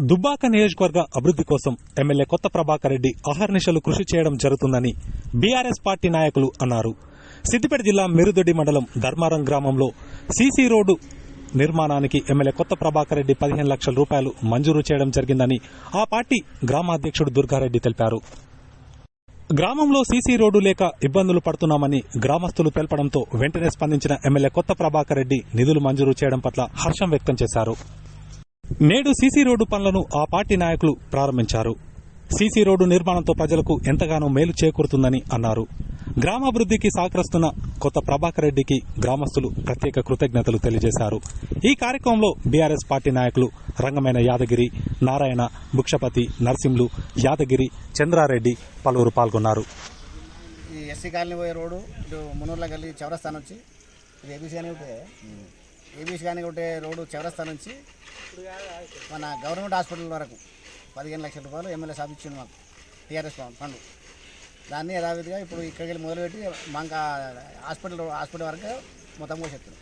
దుబ్బాక నియోజకవర్గ అభివృద్ది కోసం ఎమ్మెల్యే కొత్త ప్రభాకర్ రెడ్డి అహర్నిశలు కృషి చేయడం జరుగుతుందని బీఆర్ఎస్ పార్టీ నాయకులు అన్నారు. సిద్దిపేట జిల్లా మెరుదొడ్డి మండలం ధర్మారం గ్రామంలో సీసీ రోడ్డు నిర్మాణానికి ఎమ్మెల్యే కొత్త ప్రభాకర్ రెడ్డి పదిహేను లక్షల రూపాయలు మంజూరు చేయడం జరిగిందని ఆ పార్టీ గ్రామాధ్యక్షుడు దుర్గారెడ్డి తెలిపారు. గ్రామంలో సీసీ రోడ్డు లేక ఇబ్బందులు పడుతున్నామని గ్రామస్తులు తెలపడంతో వెంటనే స్పందించిన ఎమ్మెల్యే కొత్త ప్రభాకర్ రెడ్డి నిధులు మంజూరు చేయడం పట్ల హర్షం వ్యక్తం చేశారు. నేడు సీసీ రోడ్డు పనులను ఆ పార్టీ నాయకులు ప్రారంభించారు. సీసీ రోడ్డు నిర్మాణంతో ప్రజలకు ఎంతగానో మేలు చేకూరుతుందని అన్నారు. గ్రామాభివృద్ధికి సహకరిస్తున్న కొత్త ప్రభాకర్ రెడ్డికి గ్రామస్తులు ప్రత్యేక కృతజ్ఞతలు తెలియజేశారు. ఈ కార్యక్రమంలో బీఆర్ఎస్ పార్టీ నాయకులు రంగమైన యాదగిరి నారాయణ భుక్షపతి నరసింహులు యాదగిరి చంద్రారెడ్డి పలువురు పాల్గొన్నారు. ఈ ఎస్సీ కాలనీ పోయే రోడ్డు ఇటు మునూర్ల వెళ్ళి చౌరస్తా వచ్చి ఇది ఏబీసీ అని ఉంటే ఏబీసీ కానీ ఉంటే రోడ్డు చౌరస్తా నుంచి మన గవర్నమెంట్ హాస్పిటల్ వరకు పదిహేను లక్షల రూపాయలు ఎమ్మెల్యే సాధించింది మాకు. TRS fund. దాన్ని యథావిధిగా ఇప్పుడు ఇక్కడికి వెళ్ళి మొదలుపెట్టి మాకు హాస్పిటల్ హాస్పిటల్ వరకు మొత్తం పోసేస్తున్నాం